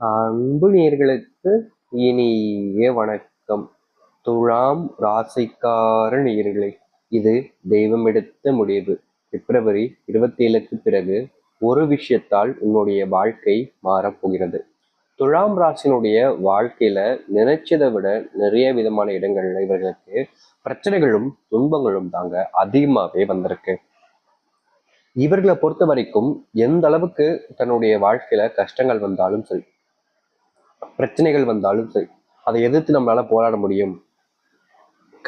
அன்பு நேர்களுக்கு இனிய வணக்கம். துழாம் ராசிக்கார நேர்களை இது தெய்வம் எடுத்த முடிவு. பிப்ரவரி இருபத்தி ஏழுக்கு பிறகு ஒரு விஷயத்தால் உன்னுடைய வாழ்க்கை மாறப்போகிறது துழாம் ராசினுடைய வாழ்க்கையில நினைச்சதை விட நிறைய விதமான இடங்கள்ல இவர்களுக்கு பிரச்சனைகளும் துன்பங்களும் தாங்க அதிகமாகவே வந்திருக்கு. இவர்களை பொறுத்த வரைக்கும் எந்த அளவுக்கு தன்னுடைய வாழ்க்கையில கஷ்டங்கள் வந்தாலும் சரி பிரச்சனைகள் வந்தாலும் சரி அதை எதிர்த்து நம்மளால போராட முடியும்.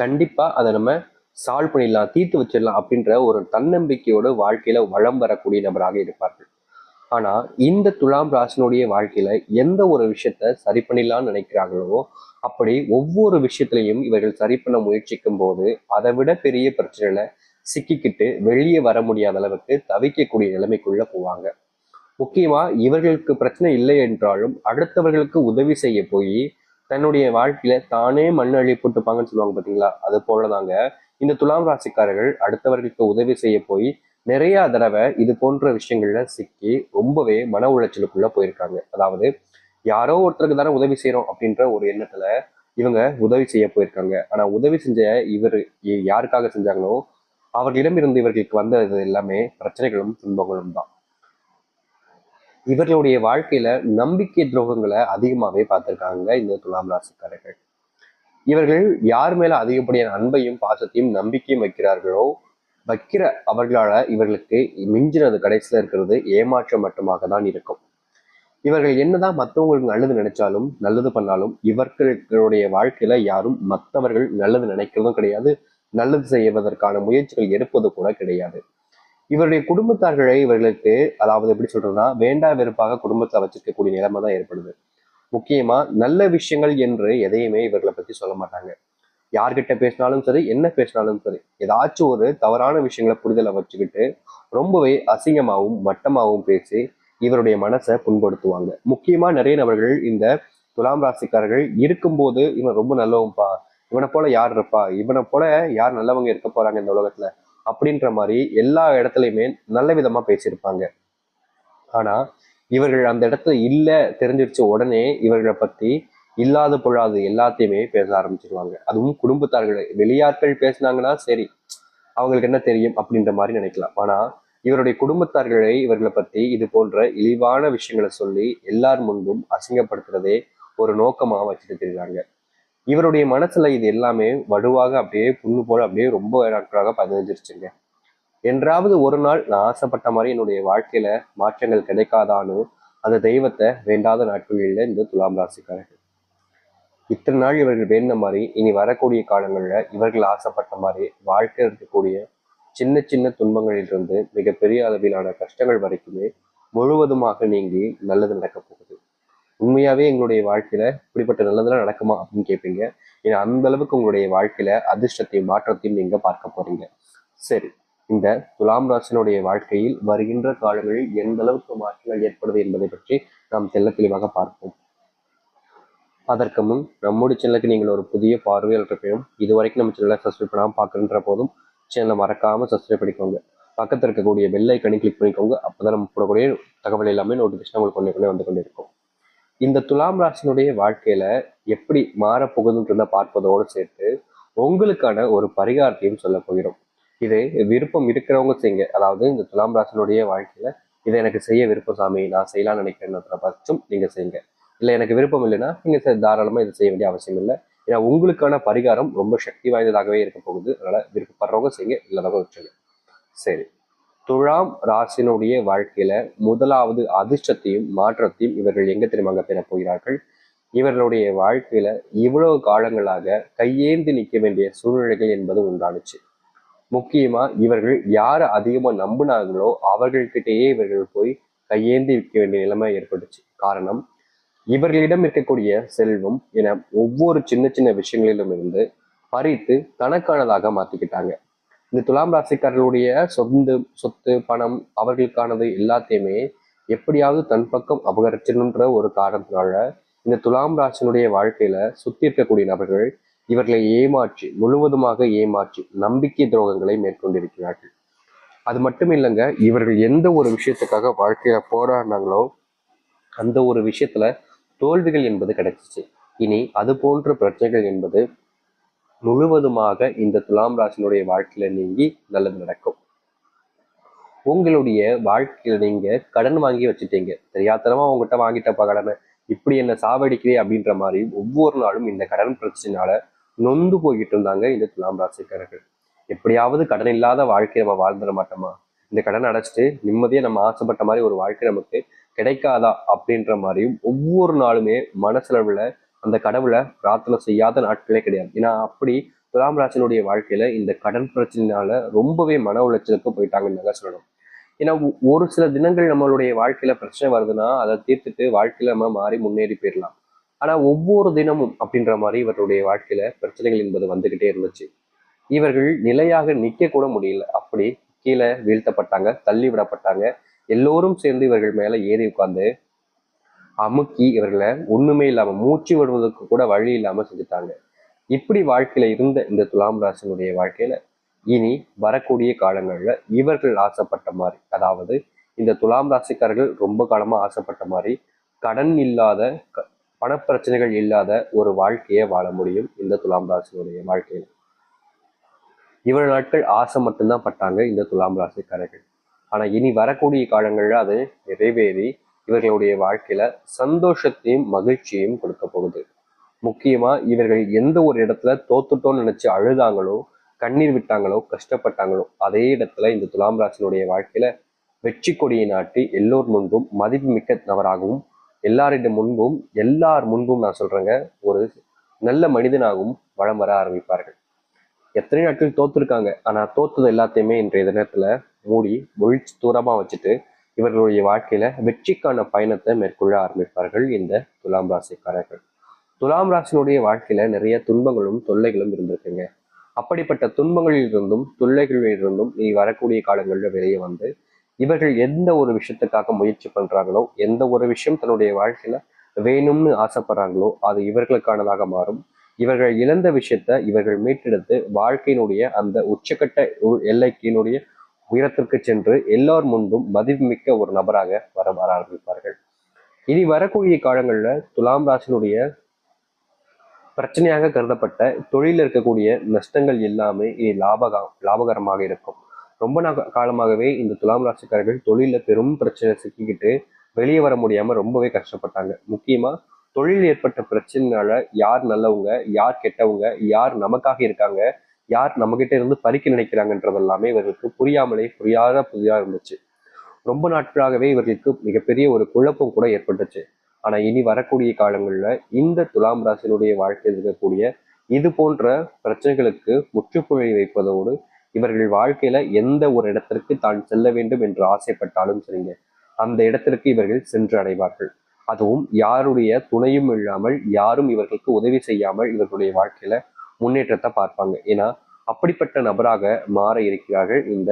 கண்டிப்பா அதை நம்ம சால்வ் பண்ணிடலாம் தீர்த்து வச்சிடலாம் அப்படின்ற ஒரு தன்னம்பிக்கையோட வாழ்க்கையில வளம் வரக்கூடிய நபராக இருப்பார்கள். ஆனா இந்த துலாம் ராசினுடைய வாழ்க்கையில எந்த ஒரு விஷயத்த சரி பண்ணிடலாம்னு நினைக்கிறாங்களோ அப்படி ஒவ்வொரு விஷயத்திலையும் இவர்கள் சரி பண்ண முயற்சிக்கும் போது அதை விட பெரிய பிரச்சனையில சிக்கிக்கிட்டு வெளியே வர முடியாத அளவுக்கு தவிக்கக்கூடிய நிலைமைக்குள்ள போவாங்க. முக்கியமாக இவர்களுக்கு பிரச்சனை இல்லை என்றாலும் அடுத்தவர்களுக்கு உதவி செய்ய போய் தன்னுடைய வாழ்க்கையில தானே மண் அழி போட்டுப்பாங்கன்னு சொல்லுவாங்க பார்த்தீங்களா அது போலதாங்க. இந்த துலாம் ராசிக்காரர்கள் அடுத்தவர்களுக்கு உதவி செய்ய போய் நிறைய தடவை இது போன்ற விஷயங்கள்ல சிக்கி ரொம்பவே மன உளைச்சலுக்குள்ள போயிருக்காங்க. அதாவது யாரோ ஒருத்தருக்கு தானே உதவி செய்யறோம் அப்படின்ற ஒரு எண்ணத்துல இவங்க உதவி செய்ய போயிருக்காங்க. ஆனா உதவி செஞ்ச இவர் யாருக்காக செஞ்சாங்களோ அவர்களிடம் இருந்து இவர்களுக்கு வந்தது எல்லாமே பிரச்சனைகளும் துன்பங்களும் தான். இவர்களுடைய வாழ்க்கையில நம்பிக்கை துரோகங்களை அதிகமாவே பார்த்திருக்காங்க இந்த துலாம் ராசிக்காரர்கள். இவர்கள் யார் மேல அதிகப்படியான அன்பையும் பாசத்தையும் நம்பிக்கையும் வைக்கிறார்களோ வைக்கிற அவர்களால இவர்களுக்கு மிஞ்சினது கடைசியில் இருக்கிறது ஏமாற்றம் மட்டுமாக தான் இருக்கும். இவர்கள் என்னதான் மற்றவங்களுக்கு நல்லது நினைச்சாலும் நல்லது பண்ணாலும் இவர்களுடைய வாழ்க்கையில யாரும் மற்றவர்கள் நல்லது நினைக்கிறதும் கிடையாது. நல்லது செய்வதற்கான முயற்சிகள் எடுப்பது கூட கிடையாது. இவருடைய குடும்பத்தார்களை இவர்களுக்கு அதாவது எப்படி சொல்றதுன்னா வேண்டா வெறுப்பாக குடும்பத்தை வச்சிருக்கக்கூடிய நிலைமை தான் ஏற்படுது. முக்கியமா நல்ல விஷயங்கள் என்று எதையுமே இவர்களை பத்தி சொல்ல மாட்டாங்க. யார்கிட்ட பேசினாலும் சரி என்ன பேசினாலும் சரி ஏதாச்சும் ஒரு தவறான விஷயங்களை புரிதலை வச்சுக்கிட்டு ரொம்பவே அசிங்கமாகவும் மட்டமாகவும் பேசி இவருடைய மனசை புண்படுத்துவாங்க. முக்கியமா நிறைய நபர்கள் இந்த துலாம் ராசிக்காரர்கள் இருக்கும்போது இவன் ரொம்ப நல்லவன்பா இவனை போல யார் இருப்பா இவனை போல யார் நல்லவங்க இருக்க போறாங்க இந்த உலகத்துல அப்படின்ற மாதிரி எல்லா இடத்துலையுமே நல்ல விதமா பேசியிருப்பாங்க. ஆனா இவர்கள் அந்த இடத்துல இல்ல தெரிஞ்சிருச்ச உடனே இவர்களை பத்தி இல்லாத பொழாது எல்லாத்தையுமே பேச ஆரம்பிச்சிருவாங்க. அதுவும் குடும்பத்தார்கள் வெளியாட்கள் பேசினாங்கன்னா சரி அவங்களுக்கு என்ன தெரியும் அப்படின்ற மாதிரி நினைக்கலாம். ஆனா இவருடைய குடும்பத்தார்களை இவர்களை பத்தி இது போன்ற இழிவான விஷயங்களை சொல்லி எல்லார் முன்பும் அசிங்கப்படுத்துறதே ஒரு நோக்கமாக வச்சுட்டு தெரியுறாங்க இவருடைய மனசுல இது எல்லாமே வடுவாக அப்படியே புண்ணு போல அப்படியே ரொம்ப நாட்களாக பதினஞ்சிருச்சுங்க என்றாவது ஒரு நாள் நான் ஆசைப்பட்ட மாதிரி என்னுடைய வாழ்க்கையில மாற்றங்கள் கிடைக்காதான்னு அந்த தெய்வத்தை வேண்டாத நாட்களில் இந்த துலாம் ராசிக்காரர்கள். இத்தனை நாள் இவர்கள் வேண்ட மாதிரி இனி வரக்கூடிய காலங்களில் இவர்கள் ஆசைப்பட்ட மாதிரி வாழ்க்கை இருக்கக்கூடிய சின்ன சின்ன துன்பங்களிலிருந்து மிகப்பெரிய அளவிலான கஷ்டங்கள் வரைக்குமே முழுவதுமாக நீங்கி நல்லது நடக்க போகுது. உண்மையாவே எங்களுடைய வாழ்க்கையில இப்படிப்பட்ட நல்லதெல்லாம் நடக்குமா அப்படின்னு கேட்பீங்க ஏன்னா அந்த அளவுக்கு உங்களுடைய வாழ்க்கையில அதிர்ஷ்டத்தையும் மாற்றத்தையும் நீங்க பார்க்க போறீங்க. சரி இந்த துலாம் ராசினுடைய வாழ்க்கையில் வருகின்ற காலங்களில் எந்த அளவுக்கு மாற்றங்கள் ஏற்படுது என்பதை பற்றி நாம் தெல்ல தெளிவாக பார்ப்போம். அதற்கு முன் நம்முடைய சேனலுக்கு நீங்கள் ஒரு புதிய பார்வையாளர் இருப்பையும் இது வரைக்கும் நம்ம சேனலை சப்ஸ்கிரைப் பண்ணாமல் பார்க்குறன்ற போதும் சேனலை மறக்காம சப்ஸ்கிரைப் பண்ணிக்கோங்க. பக்கத்தில் இருக்கக்கூடிய பெல் ஐக்கனை கிளிக் பண்ணிக்கோங்க. அப்போதான் நம்ம போடக்கூடிய தகவல் எல்லாமே நோட்டிஃபிகேஷன் உங்களுக்கு கொண்டே கொண்டே வந்து கொண்டிருக்கும் இந்த துலாம் ராசினுடைய வாழ்க்கையில எப்படி மாறப்போகுதுன்றத பார்ப்பதோடு சேர்த்து உங்களுக்கான ஒரு பரிகாரத்தையும் சொல்ல போகிறோம். இது விருப்பம் இருக்கிறவங்க செய்யுங்க. அதாவது இந்த துலாம் ராசினுடைய வாழ்க்கையில இதை எனக்கு செய்ய விருப்பம் சாமி நான் செய்யலாம்னு நினைக்கிறேன்ற பட்சம் நீங்க செய்யுங்க. இல்லை எனக்கு விருப்பம் இல்லைன்னா நீங்க தாராளமா இதை செய்ய வேண்டிய அவசியம் இல்லை. ஏன்னா உங்களுக்கான பரிகாரம் ரொம்ப சக்தி வாய்ந்ததாகவே இருக்க போகுது. அதனால விருப்பப்படுறவங்க செய்யுங்க இல்லாதவங்க வச்சுங்க சரி. துலாம் ராசினுடைய வாழ்க்கையில முதலாவது அதிர்ஷ்டத்தையும் மாற்றத்தையும் இவர்கள் எங்க தெரியுமாங்க பெற போகிறார்கள்? இவர்களுடைய வாழ்க்கையில இவ்வளவு காலங்களாக கையேந்தி நிற்க வேண்டிய சூழ்நிலைகள் என்பது உண்டானுச்சு முக்கியமா இவர்கள் யாரை அதிகமா நம்பினார்களோ அவர்கள்கிட்டயே இவர்கள் போய் கையேந்தி விற்க வேண்டிய நிலைமை ஏற்பட்டுச்சு. காரணம் இவர்களிடம் இருக்கக்கூடிய செல்வம் என ஒவ்வொரு சின்ன சின்ன விஷயங்களிலும் இருந்து பறித்து தனக்கானதாக மாத்திக்கிட்டாங்க. இந்த துலாம் ராசிக்காரர்களுடைய சொந்த சொத்து பணம் அவர்களுக்கானது எல்லாத்தையுமே எப்படியாவது தன் பக்கம் அபகரிச்சிடணுன்ற ஒரு காரணத்தினால இந்த துலாம் ராசினுடைய வாழ்க்கையில சுத்தி இருக்கக்கூடிய நபர்கள் இவர்களை ஏமாற்றி முழுவதுமாக ஏமாற்றி நம்பிக்கை துரோகங்களை மேற்கொண்டிருக்கிறார்கள். அது மட்டும் இல்லைங்க இவர்கள் எந்த ஒரு விஷயத்துக்காக வாழ்க்கையில போராடினாங்களோ அந்த ஒரு விஷயத்துல தோல்விகள் என்பது கிடைச்சிச்சு. இனி அது போன்ற பிரச்சனைகள் என்பது முழுவதுமாக இந்த துலாம் ராசினுடைய வாழ்க்கையில நீங்கி நல்லது நடக்கும். உங்களுடைய வாழ்க்கையில நீங்க கடன் வாங்கி வச்சுட்டீங்க. தெரியாதனமா உங்ககிட்ட வாங்கிட்டப்பா கடனை. இப்படி என்ன சாவடிக்கிறே அப்படின்ற மாதிரி ஒவ்வொரு நாளும் இந்த கடன் பிரச்சனையால நொந்து போய்கிட்டு இருந்தாங்க இந்த துலாம் ராசிக்காரர்கள். எப்படியாவது கடன் இல்லாத வாழ்க்கை நம்ம வாழ்ந்துட மாட்டோமா? இந்த கடன் அடைச்சிட்டு நிம்மதியா நம்ம ஆசைப்பட்ட மாதிரி ஒரு வாழ்க்கை நமக்கு கிடைக்காதா அப்படின்ற மாதிரியும் ஒவ்வொரு நாளுமே மனசுல அந்த கடவுளை பிரார்த்தனை செய்யாத நாட்களே கிடையாது. ஏன்னா அப்படி துலாம் ராசனுடைய வாழ்க்கையில இந்த கடன் பிரச்சனைனால ரொம்பவே மன உளைச்சலுக்கு போயிட்டாங்கன்னு சொல்லணும். ஏன்னா ஒரு சில தினங்கள் நம்மளுடைய வாழ்க்கையில பிரச்சனை வருதுன்னா அதை தீர்த்துட்டு வாழ்க்கையில நம்ம மாறி முன்னேறி போயிடலாம். ஆனா ஒவ்வொரு தினமும் அப்படின்ற மாதிரி இவருடைய வாழ்க்கையில பிரச்சனைகள் என்பது வந்துகிட்டே இருந்துச்சு. இவர்கள் நிலையாக நிக்க கூட முடியல. அப்படி கீழே வீழ்த்தப்பட்டாங்க தள்ளி விடப்பட்டாங்க. எல்லோரும் சேர்ந்து இவர்கள் மேல ஏறி உட்கார்ந்து அமுக்கி இவர்களை ஒண்ணுமே இல்லாம மூச்சு விடுவதற்கு கூட வழி இல்லாம செஞ்சுட்டாங்க. இப்படி வாழ்க்கையில இருந்த இந்த துலாம் ராசனுடைய வாழ்க்கையில இனி வரக்கூடிய காலங்கள்ல இவர்கள் ஆசைப்பட்ட மாதிரி அதாவது இந்த துலாம் ராசிக்காரர்கள் ரொம்ப காலமா ஆசைப்பட்ட மாதிரி கடன் இல்லாத க- பணப்பிரச்சனைகள் இல்லாத ஒரு வாழ்க்கையை வாழ முடியும் இந்த துலாம் ராசினுடைய வாழ்க்கையில. இவ்வளவு நாட்கள் ஆசை மட்டும்தான் பட்டாங்க இந்த துலாம் ராசிக்காரர்கள். ஆனா இனி வரக்கூடிய காலங்கள்ல அது நிறைவேறி இவர்களுடைய வாழ்க்கையில சந்தோஷத்தையும் மகிழ்ச்சியையும் கொடுக்க போகுது. முக்கியமா இவர்கள் எந்த ஒரு இடத்துல தோத்துட்டோம்னு நினைச்சு அழுதாங்களோ கண்ணீர் விட்டாங்களோ கஷ்டப்பட்டாங்களோ அதே இடத்துல இந்த துலாம் ராசினுடைய வாழ்க்கையில வெற்றி கொடியை நாட்டி எல்லோர் முன்பும் மதிப்புமிக்க நபராகவும் எல்லாரிடம் முன்பும் எல்லார் முன்பும் நான் சொல்றேங்க ஒரு நல்ல மனிதனாகவும் வளம் வர ஆரம்பிப்பார்கள். எத்தனை நாட்கள் தோத்துருக்காங்க. ஆனா தோத்தது எல்லாத்தையுமே இன்றைய தினத்துல மூடி ஒழிச்சு தூரமா வச்சுட்டு இவர்களுடைய வாழ்க்கையில வெற்றிக்கான பயணத்தை மேற்கொள்ள ஆரம்பிப்பார்கள் இந்த துலாம் ராசிக்காரர்கள். துலாம் ராசினுடைய வாழ்க்கையில நிறைய துன்பங்களும் தொல்லைகளும் இருந்திருக்குங்க. அப்படிப்பட்ட துன்பங்களில் இருந்தும் தொல்லைகளில் இருந்தும் நீ வரக்கூடிய காலங்களில் வெளியே வந்து இவர்கள் எந்த ஒரு விஷயத்துக்காக முயற்சி பண்றாங்களோ எந்த ஒரு விஷயம் தன்னுடைய வாழ்க்கையில வேணும்னு ஆசைப்படுறாங்களோ அது இவர்களுக்கானதாக மாறும். இவர்கள் இழந்த விஷயத்த இவர்கள் மீட்டெடுத்து வாழ்க்கையினுடைய அந்த உச்சக்கட்ட உ- எல்லைக்கினுடைய உயரத்திற்கு சென்று எல்லார் முன்பும் மதிப்புமிக்க ஒரு நபராக வர வர ஆரம்பிப்பார்கள் இனி வரக்கூடிய காலங்களில் துலாம் ராசினுடைய பிரச்சனையாக கருதப்பட்ட தொழிலில் இருக்கக்கூடிய நஷ்டங்கள் எல்லாமே இனி லாபக லாபகரமாக இருக்கும். ரொம்ப காலமாகவே இந்த துலாம் ராசிக்காரர்கள் தொழில பெரும் பிரச்சனை சிக்கிக்கிட்டு வெளியே வர முடியாம ரொம்பவே கஷ்டப்பட்டாங்க. முக்கியமா தொழில் ஏற்பட்ட பிரச்சனைனால யார் நல்லவங்க யார் கெட்டவங்க யார் நமக்காக இருக்காங்க யார் நம்மகிட்ட இருந்து பறிக்க நினைக்கிறாங்கன்றது எல்லாமே இவர்களுக்கு புரியாமலே புரியாத புதிதாக இருந்துச்சு. ரொம்ப நாட்களாகவே இவர்களுக்கு மிகப்பெரிய ஒரு குழப்பம் கூட ஏற்பட்டுச்சு. ஆனா இனி வரக்கூடிய காலங்களில் இந்த துலாம் ராசினுடைய வாழ்க்கையில் இருக்கக்கூடிய இது போன்ற பிரச்சனைகளுக்கு முற்றுப்புள்ளி வைப்பதோடு இவர்கள் வாழ்க்கையில எந்த ஒரு இடத்திற்கு தான் செல்ல வேண்டும் என்று ஆசைப்பட்டாலும் சரிங்க அந்த இடத்திற்கு இவர்கள் சென்று அடைவார்கள். அதுவும் யாருடைய துணையும் இல்லாமல் யாரும் இவர்களுக்கு உதவி செய்யாமல் இவர்களுடைய வாழ்க்கையில முன்னேற்றத்தை பார்ப்பாங்க. ஏன்னா அப்படிப்பட்ட நபராக மாற இருக்கிறார்கள் இந்த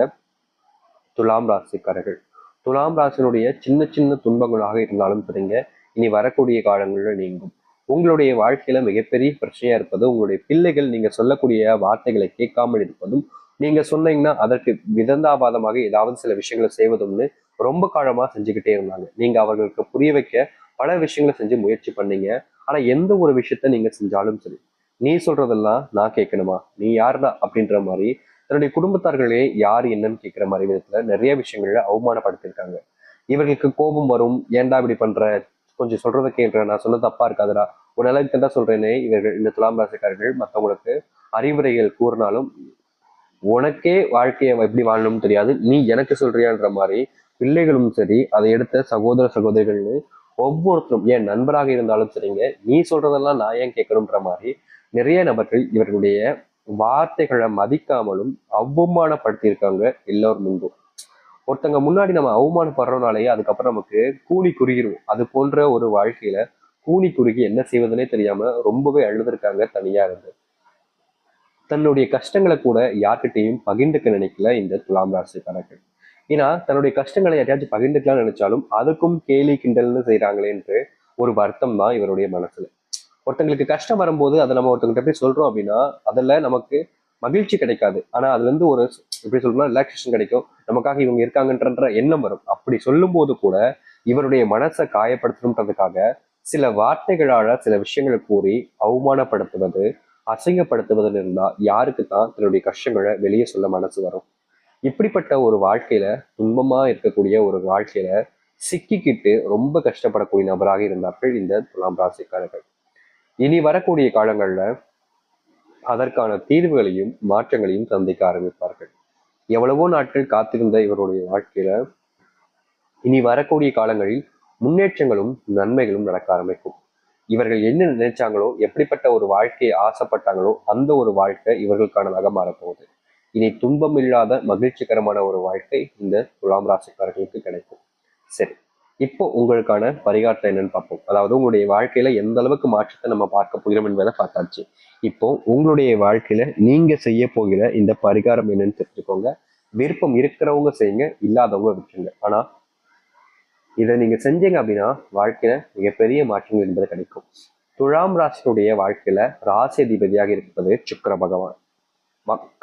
துலாம் ராசிக்காரர்கள். துலாம் ராசினுடைய சின்ன சின்ன துன்பங்களாக இருந்தாலும் சரிங்க இனி வரக்கூடிய காலங்களில் நீங்கும். உங்களுடைய வாழ்க்கையில மிகப்பெரிய பிரச்சனையா இருப்பது உங்களுடைய பிள்ளைகள் நீங்க சொல்லக்கூடிய வார்த்தைகளை கேட்காமல் இருப்பதும் நீங்க சொன்னீங்கன்னா அதற்கு விதந்தாபாதமாக ஏதாவது சில விஷயங்களை செய்வதும்னு ரொம்ப காலமா செஞ்சுக்கிட்டே இருந்தாங்க. நீங்க அவர்களுக்கு புரிய வைக்க பல விஷயங்களை செஞ்சு முயற்சி பண்ணீங்க. ஆனா எந்த ஒரு விஷயத்த நீங்க செஞ்சாலும் சரி நீ சொல்றதெல்லாம் நான் கேட்கணுமா? நீ யாருடா? அப்படின்ற மாதிரி தன்னுடைய குடும்பத்தார்களே யார் என்னன்னு கேட்கிற மாதிரி விதத்துல நிறைய விஷயங்கள்ல அவமானப்படுத்தியிருக்காங்க. இவர்களுக்கு கோபம் வரும். ஏன்டா இப்படி பண்ற? கொஞ்சம் சொல்றதை கேள்ற நான் சொன்னது தப்பா இருக்காதுடா. ஒரு அளவுக்கு தான் சொல்றேனே. இவர்கள் இந்த துலாம் ராசிக்காரர்கள் மற்றவங்களுக்கு அறிவுரைகள் கூறினாலும் உனக்கே வாழ்க்கையை எப்படி வாழணும்னு தெரியாது. நீ எனக்கு சொல்றியான்ற மாதிரி பிள்ளைகளும் சரி அதை எடுத்த சகோதர சகோதரிகள்னு ஒவ்வொருத்தரும் ஏன் நண்பராக இருந்தாலும் சரிங்க நீ சொல்றதெல்லாம் நான் ஏன் கேட்கணுன்ற மாதிரி நிறைய நபர்கள் இவர்களுடைய வார்த்தைகளை மதிக்காமலும் அவமானப்படுத்தியிருக்காங்க எல்லோர் முன்பும். ஒருத்தங்க முன்னாடி நம்ம அவமானப்படுறோம்னாலேயே அதுக்கப்புறம் நமக்கு கூலி குறுகிடும் அது போன்ற ஒரு வாழ்க்கையில கூலி குறுகி என்ன செய்வதுனே தெரியாம ரொம்பவே அழுதுருக்காங்க தனியா இருந்து. தன்னுடைய கஷ்டங்களை கூட யார்கிட்டையும் பகிர்ந்துக்க நினைக்கல இந்த துலாம் ராசிக்காரர்கள். ஏன்னா தன்னுடைய கஷ்டங்களை யாரையாச்சும் பகிர்ந்துக்கலாம்னு நினைச்சாலும் அதுக்கும் கேலி கிண்டல்னு செய்றாங்களேன்ட்டு ஒரு வருத்தம் தான் இவருடைய மனசுல. ஒருத்தங்களுக்கு கஷ்டம் வரும்போது அதை நம்ம ஒருத்தங்கிட்ட போய் சொல்றோம் அப்படின்னா அதில் நமக்கு மகிழ்ச்சி கிடைக்காது. ஆனால் அதுலேருந்து ஒரு எப்படி சொல்லணும்னா ரிலாக்ஸேஷன் கிடைக்கும். நமக்காக இவங்க இருக்காங்கன்ற எண்ணம் வரும். அப்படி சொல்லும்போது கூட இவருடைய மனசை காயப்படுத்தணுன்றதுக்காக சில வார்த்தைகளால் சில விஷயங்களை கூறி அவமானப்படுத்துவது அசிங்கப்படுத்துவதில் இருந்தால் யாருக்கு தான் தன்னுடைய கஷ்டங்களை வெளியே சொல்ல மனசு வரும். இப்படிப்பட்ட ஒரு வாழ்க்கையில துன்பமா இருக்கக்கூடிய ஒரு வாழ்க்கையில சிக்கிக்கிட்டு ரொம்ப கஷ்டப்படக்கூடிய நபராக இருந்தார்கள் இந்த துலாம் ராசிக்காரர்கள். இனி வரக்கூடிய காலங்களில் அதற்கான தீர்வுகளையும் மாற்றங்களையும் சந்திக்க ஆரம்பிப்பார்கள். எவ்வளவோ நாட்கள் காத்திருந்த இவருடைய வாழ்க்கையில இனி வரக்கூடிய காலங்களில் முன்னேற்றங்களும் நன்மைகளும் நடக்க ஆரம்பிக்கும். இவர்கள் என்ன நினைச்சாங்களோ எப்படிப்பட்ட ஒரு வாழ்க்கையை ஆசைப்பட்டாங்களோ அந்த ஒரு வாழ்க்கை இவர்களுக்கானதாக மாறப்போகுது. இனி துன்பம் இல்லாத மகிழ்ச்சிகரமான ஒரு வாழ்க்கை இந்த துலாம் ராசிக்காரர்களுக்கு கிடைக்கும். சரி. இப்போ உங்களுக்கான பரிகாரத்தை என்னன்னு பார்ப்போம். அதாவது உங்களுடைய வாழ்க்கையில எந்த அளவுக்கு மாற்றத்தை நம்ம பார்க்க போகிறோம் என்பதை பார்த்தாச்சு. இப்போ உங்களுடைய வாழ்க்கையில நீங்க செய்ய போகிற இந்த பரிகாரம் என்னன்னு தெரிஞ்சுக்கோங்க. விருப்பம் இருக்கிறவங்க செய்யுங்க இல்லாதவங்க விட்டுருங்க. ஆனா இதை நீங்க செஞ்சீங்க அப்படின்னா வாழ்க்கையில மிகப்பெரிய மாற்றங்கள் என்பது கிடைக்கும். துலாம் ராசியினுடைய வாழ்க்கையில ராசி அதிபதியாக இருப்பது சுக்கர பகவான்.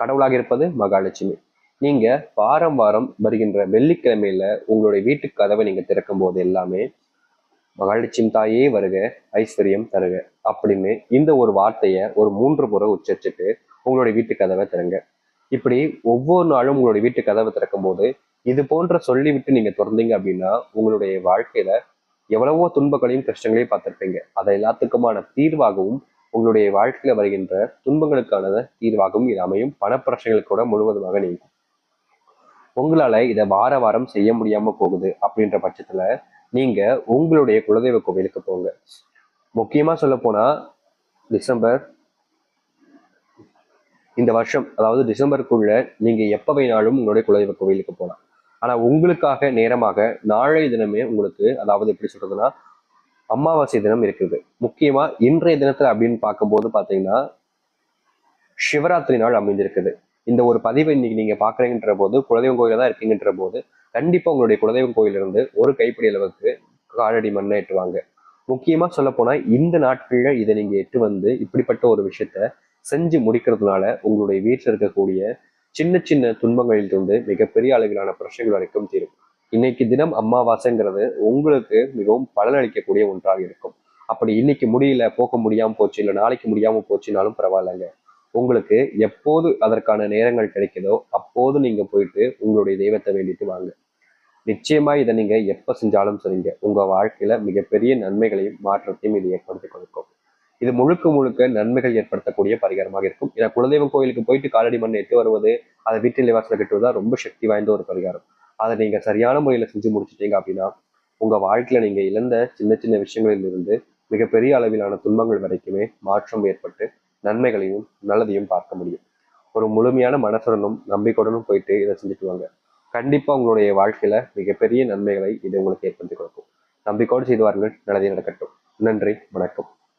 கடவுளாக இருப்பது மகாலட்சுமி. நீங்க வாரம் வாரம் வருகின்ற வெள்ளிக்கிழமையில உங்களுடைய வீட்டு கதவை நீங்க திறக்கும் போது எல்லாமே மகாலட்சுமி தாயே வருக ஐஸ்வர்யம் தருக அப்படின்னு இந்த ஒரு வார்த்தையை ஒரு மூன்று முறை உச்சரிச்சுட்டு உங்களுடைய வீட்டு கதவை திறங்க. இப்படி ஒவ்வொரு நாளும் உங்களுடைய வீட்டு கதவை திறக்கும் போது இது போன்ற சொல்லிவிட்டு நீங்க திறந்தீங்க அப்படின்னா உங்களுடைய வாழ்க்கையில எவ்வளவோ துன்பங்களையும் கஷ்டங்களையும் பார்த்துருப்பீங்க. அதை எல்லாத்துக்குமான தீர்வாகவும் உங்களுடைய வாழ்க்கையில வருகின்ற துன்பங்களுக்கான தீர்வாகவும் இது அமையும். பணப்பிரச்சனைகள் கூட முழுவதுமாக நீங்கும். உங்களால இதை வார வாரம் செய்ய முடியாம போகுது அப்படின்ற பட்சத்துல நீங்க உங்களுடைய குலதெய்வ கோவிலுக்கு போங்க. முக்கியமா சொல்ல போனா டிசம்பர் இந்த வருஷம் அதாவது டிசம்பருக்குள்ள நீங்க எப்ப வேணாலும் உங்களுடைய குலதெய்வ கோவிலுக்கு போகலாம். ஆனா உங்களுக்காக நேரமாக நாளைய தினமே உங்களுக்கு அதாவது எப்படி சொல்றதுன்னா அமாவாசை தினம் இருக்குது. முக்கியமா இன்றைய தினத்துல அப்படின்னு பார்க்கும்போது பாத்தீங்கன்னா சிவராத்திரி நாள் அமைந்திருக்குது. இந்த ஒரு பதிவை இன்னைக்கு நீங்க பாக்குறீங்கன்ற போது குலதெய்வம் கோயில தான் இருக்கீங்கன்ற போது கண்டிப்பா உங்களுடைய குலதெய்வம் கோயிலிருந்து ஒரு கைப்பிடி அளவுக்கு காலடி மண்ணை எட்டுவாங்க முக்கியமா சொல்ல போனா இந்த நாட்கள்ல இதை நீங்க எட்டு வந்து இப்படிப்பட்ட ஒரு விஷயத்த செஞ்சு முடிக்கிறதுனால உங்களுடைய வீட்டில் இருக்கக்கூடிய சின்ன சின்ன துன்பங்களில் இருந்து மிகப்பெரிய அளவிலான பிரச்சனைகள் வரைக்கும் தீரும். இன்னைக்கு தினம் அமாவாசைங்கிறது உங்களுக்கு மிகவும் பலனளிக்கக்கூடிய ஒன்றாக இருக்கும். அப்படி இன்னைக்கு முடியல போக முடியாம போச்சு இல்லை நாளைக்கு முடியாம போச்சுனாலும் பரவாயில்லைங்க. உங்களுக்கு எப்போது அதற்கான நேரங்கள் கிடைக்குதோ அப்போது நீங்க போயிட்டு உங்களுடைய தெய்வத்தை வேண்டிட்டு வாங்க. நிச்சயமா இதை நீங்க எப்ப செஞ்சாலும் சரிங்க. உங்க வாழ்க்கையில மிகப்பெரிய நன்மைகளையும் மாற்றத்தையும் இது ஏற்படுத்தி கொடுக்கும். இது முழுக்க முழுக்க நன்மைகள் ஏற்படுத்தக்கூடிய பரிகாரமாக இருக்கும். ஏன்னா குலதெய்வம் கோயிலுக்கு போயிட்டு காலடி மண் எட்டு வருவது அதை வீட்டில் வாசல கட்டுவதா ரொம்ப சக்தி வாய்ந்த ஒரு பரிகாரம். அதை நீங்க சரியான முறையில செஞ்சு முடிச்சிட்டீங்க அப்படின்னா உங்க வாழ்க்கையில நீங்க இழந்த சின்ன சின்ன விஷயங்களில் இருந்து மிகப்பெரிய அளவிலான துன்பங்கள் வரைக்குமே மாற்றம் ஏற்பட்டு நன்மைகளையும் நல்லதையும் பார்க்க முடியும். ஒரு முழுமையான மனசுடனும் நம்பிக்கையுடனும் போயிட்டு இதை செஞ்சுட்டு வாங்க. கண்டிப்பாக உங்களுடைய வாழ்க்கையில் மிகப்பெரிய நன்மைகளை இது உங்களுக்கு ஏற்படுத்தி கொடுக்கும். நம்பிக்கையோடு செய்து வாருங்கள். நல்லதே நடக்கட்டும். நன்றி. வணக்கம்.